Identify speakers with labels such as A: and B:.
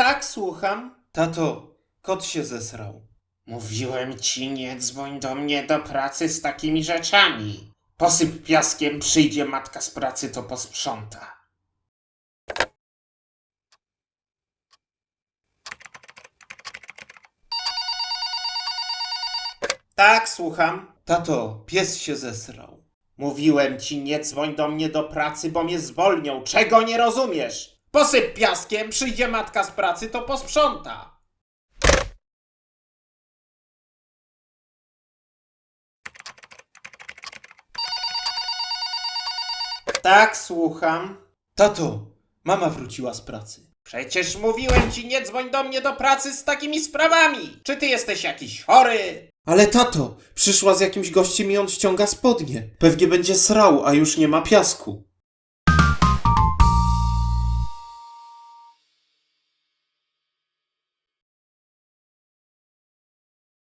A: Tak, słucham. Tato, kot się zesrał.
B: Mówiłem ci, nie dzwoń do mnie do pracy z takimi rzeczami. Posyp piaskiem, przyjdzie matka z pracy, to posprząta.
A: Tak, słucham. Tato, pies się zesrał.
B: Mówiłem ci, nie dzwoń do mnie do pracy, bo mnie zwolnią. Czego nie rozumiesz? Posyp piaskiem, przyjdzie matka z pracy, to posprząta.
A: Tak, słucham. Tato, mama wróciła z pracy.
B: Przecież mówiłem ci, nie dzwoń do mnie do pracy z takimi sprawami. Czy ty jesteś jakiś chory?
A: Ale tato, przyszła z jakimś gościem i on ściąga spodnie. Pewnie będzie srał, a już nie ma piasku.